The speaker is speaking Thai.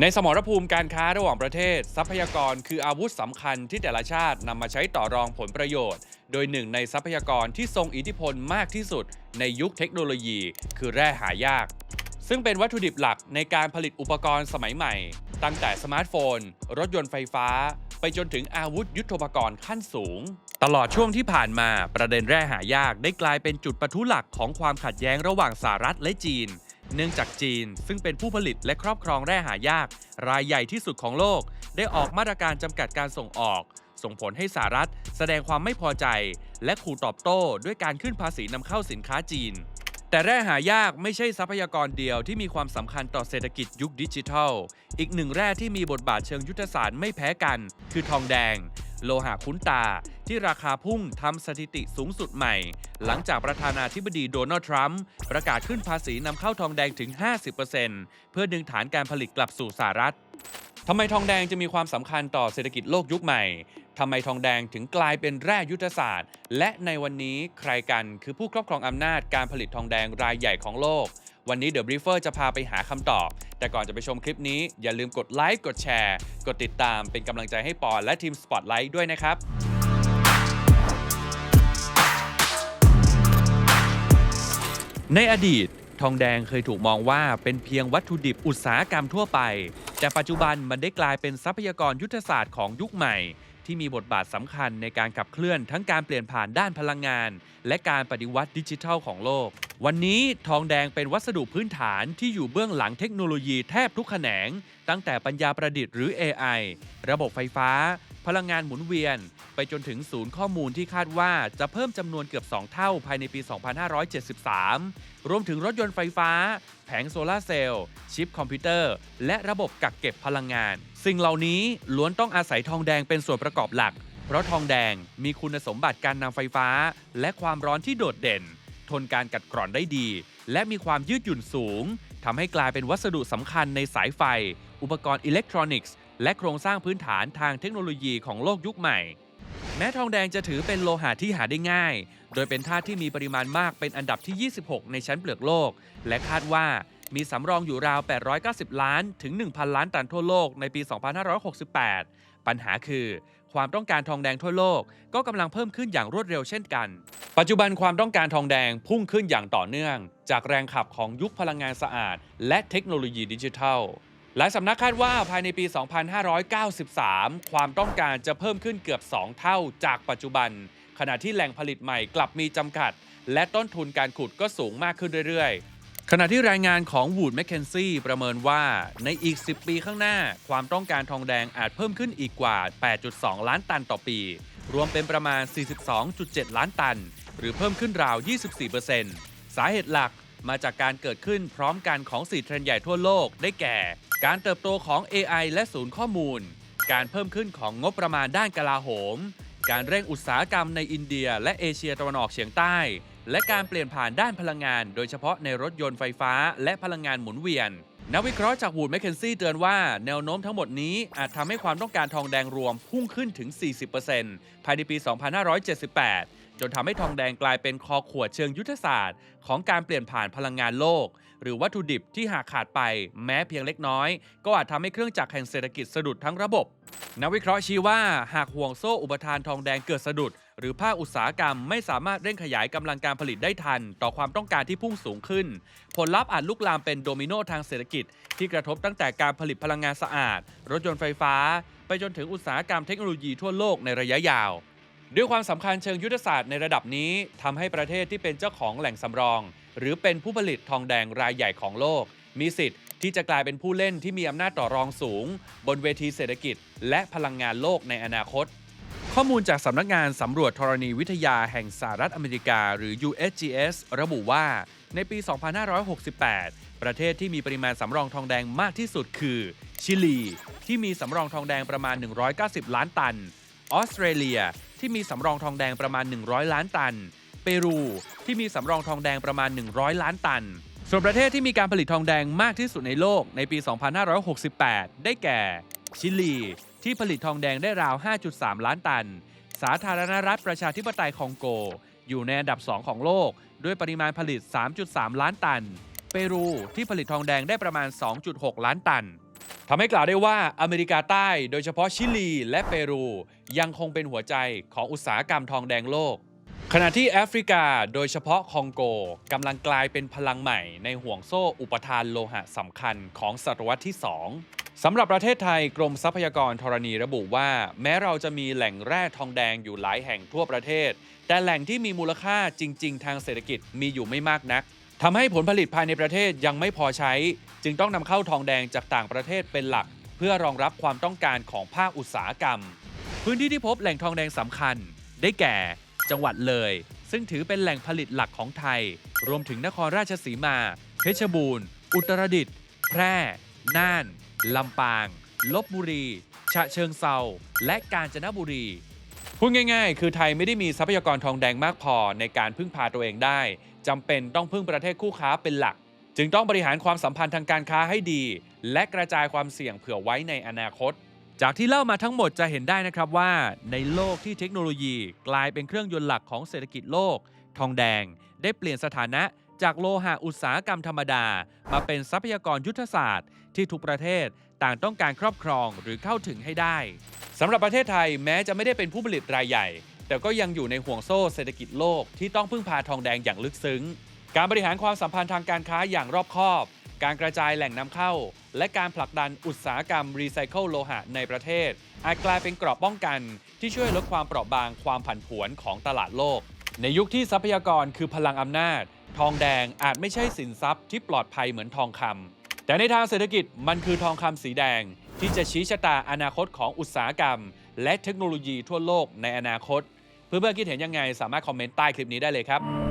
ในสมรภูมิการค้าระหว่างประเทศ ทรัพยากรคืออาวุธสำคัญที่แต่ละชาตินำมาใช้ต่อรองผลประโยชน์ โดยหนึ่งในทรัพยากรที่ทรงอิทธิพลมากที่สุดในยุคเทคโนโลยี คือแร่หายาก ซึ่งเป็นวัตถุดิบหลักในการผลิตอุปกรณ์สมัยใหม่ ตั้งแต่สมาร์ทโฟน รถยนต์ไฟฟ้า ไปจนถึงอาวุธยุทโธปกรณ์ขั้นสูง ตลอดช่วงที่ผ่านมาประเด็นแร่หายากได้กลายเป็นจุดปะทุหลักของความขัดแย้งระหว่างสหรัฐและจีน เนื่องจากจีน ซึ่งเป็นผู้ผลิตและครอบครองแร่หายาก รายใหญ่ที่สุดของโลก ได้ออกมาตรการจำกัดการส่งออก ส่งผลให้สหรัฐ แสดงความไม่พอใจ และขู่ตอบโต้ด้วยการขึ้นภาษีนำเข้าสินค้าจีน แต่แร่หายากไม่ใช่ทรัพยากรเดียวที่มีความสำคัญต่อเศรษฐกิจยุคดิจิทัล อีกหนึ่งแร่ที่มีบทบาทเชิงยุทธศาสตร์ไม่แพ้กัน คือทองแดง โลหะคุ้นตา ที่ราคาพุ่งทำสถิติสูงสุดใหม่ หลังจากประธานาธิบดีโดนัลด์ทรัมป์ประกาศขึ้นภาษีนำเข้าทองแดงถึง 50%เพื่อดึงฐานการผลิตกลับสู่สหรัฐทำไมทองแดงจะมีความสำคัญต่อเศรษฐกิจโลกยุคใหม่ทำไมทองแดงถึงกลายเป็นแร่ยุทธศาสตร์ และในวันนี้ใครกันคือผู้ครอบครองอำนาจการผลิตทองแดงรายใหญ่ของโลก วันนี้เดอะบริเฟอร์จะพาไปหาคำตอบ แต่ก่อนจะไปชมคลิปนี้ อย่าลืมกดไลค์กดแชร์ กดติดตามเป็นกำลังใจให้ปอนและทีมสปอตไลท์ด้วยนะครับในอดีต ทองแดงเคยถูกมองว่าเป็นเพียงวัตถุดิบอุตสาหกรรมทั่วไป แต่ปัจจุบันมันได้กลายเป็นทรัพยากรยุทธศาสตร์ของยุคใหม่ ที่มีบทบาทสำคัญในการขับเคลื่อนทั้งการเปลี่ยนผ่านด้านพลังงาน และการปฏิวัติดิจิทัลของโลก วันนี้ทองแดงเป็นวัสดุพื้นฐานที่อยู่เบื้องหลังเทคโนโลยีแทบทุกแขนง ตั้งแต่ปัญญาประดิษฐ์หรือ AI ระบบไฟฟ้า พลังงานหมุนเวียน ไปจนถึงศูนย์ข้อมูลที่คาดว่าจะเพิ่มจำนวนเกือบ 2 เท่าภายในปี 2573 รวมถึงรถยนต์ไฟฟ้า แผงโซลาร์เซลล์ชิปคอมพิวเตอร์ และระบบกักเก็บพลังงาน สิ่งเหล่านี้ล้วนต้องอาศัยทองแดงเป็นส่วนประกอบหลัก เพราะทองแดงมีคุณสมบัติการนำไฟฟ้า และความร้อนที่โดดเด่น ทนการกัดกร่อนได้ดี และมีความยืดหยุ่นสูงทำให้กลายเป็นวัสดุสำคัญในสายไฟ อุปกรณ์อิเล็กทรอนิกส์ และโครงสร้างพื้นฐานทางเทคโนโลยีของโลกยุคใหม่ แม้ทองแดงจะถือเป็นโลหะที่หาได้ง่าย โดยเป็นธาตุที่มีปริมาณมากเป็นอันดับที่ 26 ในชั้นเปลือกโลก และคาดว่ามีสำรองอยู่ราว 890 ล้านถึง 1,000 ล้านตันทั่วโลกในปี 2568 ปัญหาคือ ความต้องการทองแดงทั่วโลกก็กำลังเพิ่มขึ้นอย่างรวดเร็วเช่นกัน ปัจจุบันความต้องการทองแดงพุ่งขึ้นอย่างต่อเนื่อง จากแรงขับของยุคพลังงานสะอาด และเทคโนโลยีดิจิทัล หลายสำนักคาดว่าภายในปี 2593 ความต้องการจะเพิ่มขึ้นเกือบ 2 เท่าจากปัจจุบัน ขณะที่แหล่งผลิตใหม่กลับมีจำกัด และต้นทุนการขุดก็สูงมากขึ้นเรื่อยๆ ขณะที่รายงานของ Wood Mackenzie ประเมินว่าในอีก 10 ปีข้างหน้า ความต้องการทองแดงอาจเพิ่มขึ้นอีกกว่า 8.2 ล้านตันต่อปี รวมเป็นประมาณ 42.7 ล้านตัน หรือเพิ่มขึ้นราว 24%สาเหตุหลักมาจากการเกิดขึ้นพร้อมกันของ4เทรนด์ใหญ่ทั่วโลกได้แก่ การเติบโตของ AI และศูนย์ข้อมูล การเพิ่มขึ้นของงบประมาณด้านกลาโหม การเร่งอุตสาหกรรมในอินเดีย และเอเชียตะวันออกเฉียงใต้ และการเปลี่ยนผ่านด้านพลังงาน โดยเฉพาะในรถยนต์ไฟฟ้า และพลังงานหมุนเวียน นักวิเคราะห์จากวูดแมคเคนซี่เตือนว่าแนวโน้มทั้งหมดนี้อาจทำให้ความต้องการทองแดงรวมพุ่งขึ้นถึง 40%ภายในปี 2578 จนทำให้ทองแดงกลายเป็นคอขวดเชิงยุทธศาสตร์ ของการเปลี่ยนผ่านพลังงานโลก หรือวัตถุดิบที่หากขาดไปแม้เพียงเล็กน้อย ก็อาจทำให้เครื่องจักรแห่งเศรษฐกิจสะดุดทั้งระบบ นักวิเคราะห์ชี้ว่าหากห่วงโซ่อุปทานทองแดงเกิดสะดุด หรือภาคอุตสาหกรรมไม่สามารถเร่งขยายกำลังการผลิตได้ทัน ต่อความต้องการที่พุ่งสูงขึ้น ผลลัพธ์อาจลุกลามเป็นโดมิโนทางเศรษฐกิจ ที่กระทบตั้งแต่การผลิตพลังงานสะอาด รถยนต์ไฟฟ้า ไปจนถึงอุตสาหกรรมเทคโนโลยีทั่วโลกในระยะยาวด้วยความสำคัญเชิงยุทธศาสตร์ในระดับนี้ทำให้ประเทศที่เป็นเจ้าของแหล่งสำรอง หรือเป็นผู้ผลิตทองแดงรายใหญ่ของโลก มีสิทธิ์ที่จะกลายเป็นผู้เล่นที่มีอำนาจต่อรองสูง บนเวทีเศรษฐกิจ และพลังงานโลกในอนาคต ข้อมูลจากสำนักงานสำรวจธรณีวิทยาแห่งสหรัฐอเมริกา หรือ USGS ระบุว่า ในปี 2568 ประเทศที่มีปริมาณสำรองทองแดงมากที่สุดคือ ชิลี ที่มีสำรองทองแดงประมาณ 190 ล้านตัน ออสเตรเลีย ที่มีสำรองทองแดงประมาณ 100 ล้านตัน เปรู ที่มีสำรองทองแดงประมาณ 100 ล้านตัน ส่วนประเทศที่มีการผลิตทองแดงมากที่สุดในโลกในปี 2568 ได้แก่ ชิลี ที่ผลิตทองแดงได้ราว 5.3 ล้านตัน สาธารณรัฐประชาธิปไตยคองโก อยู่ในอันดับ 2 ของโลก ด้วยปริมาณผลิต 3.3 ล้านตัน เปรูที่ผลิตทองแดงได้ประมาณ 2.6 ล้านตันทำให้กล่าวได้ว่าอเมริกาใต้โดยเฉพาะชิลีและเปรู ยังคงเป็นหัวใจของอุตสาหกรรมทองแดงโลก ขณะที่แอฟริกาโดยเฉพาะคองโกกำลังกลายเป็นพลังใหม่ในห่วงโซ่อุปทานโลหะสำคัญของศตวรรษที่ 2 สำหรับประเทศไทยกรมทรัพยากรธรณีระบุว่า แม้เราจะมีแหล่งแร่ทองแดงอยู่หลายแห่งทั่วประเทศ แต่แหล่งที่มีมูลค่าจริง ๆ ทางเศรษฐกิจมีอยู่ไม่มากนักทำให้ผลผลิตภายในประเทศยังไม่พอใช้ จึงต้องนำเข้าทองแดงจากต่างประเทศเป็นหลัก เพื่อรองรับความต้องการของภาคอุตสาหกรรม พื้นที่ที่พบแหล่งทองแดงสำคัญ ได้แก่ จังหวัดเลย ซึ่งถือเป็นแหล่งผลิตหลักของไทย รวมถึงนครราชสีมา เพชรบูรณ์ อุตรดิตถ์แพร่ น่าน ลำปาง ลบบุรี ฉะเชิงเซาและกาญจนบุรีพูดง่ายๆ คือไทยไม่ได้มีทรัพยากรทองแดงมากพอในการพึ่งพาตัวเองได้จำเป็นต้องพึ่งประเทศคู่ค้าเป็นหลัก จึงต้องบริหารความสัมพันธ์ทางการค้าให้ดี และกระจายความเสี่ยงเผื่อไว้ในอนาคต จากที่เล่ามาทั้งหมดจะเห็นได้นะครับว่า ในโลกที่เทคโนโลยีกลายเป็นเครื่องยนต์หลักของเศรษฐกิจโลก ทองแดงได้เปลี่ยนสถานะจากโลหะอุตสาหกรรมธรรมดา มาเป็นทรัพยากรยุทธศาสตร์ที่ทุกประเทศต่างต้องการครอบครองหรือเข้าถึงให้ได้สำหรับประเทศไทยแม้จะไม่ได้เป็นผู้ผลิตรายใหญ่ แต่ก็ยังอยู่ในห่วงโซ่เศรษฐกิจโลกที่ต้องพึ่งพาทองแดงอย่างลึกซึ้ง การบริหารความสัมพันธ์ทางการค้าอย่างรอบคอบ การกระจายแหล่งนำเข้า และการผลักดันอุตสาหกรรมรีไซเคิลโลหะในประเทศ อาจกลายเป็นเกราะป้องกันที่ช่วยลดความเปราะบางความผันผวนของตลาดโลก ในยุคที่ทรัพยากรคือพลังอำนาจ ทองแดงอาจไม่ใช่สินทรัพย์ที่ปลอดภัยเหมือนทองคำแต่ในทางเศรษฐกิจมันคือทองคำสีแดง ที่จะชี้ชะตาอนาคตของอุตสาหกรรม และเทคโนโลยีทั่วโลกในอนาคต เพื่อนๆคิดเห็นยังไงสามารถคอมเมนต์ใต้คลิปนี้ได้เลยครับ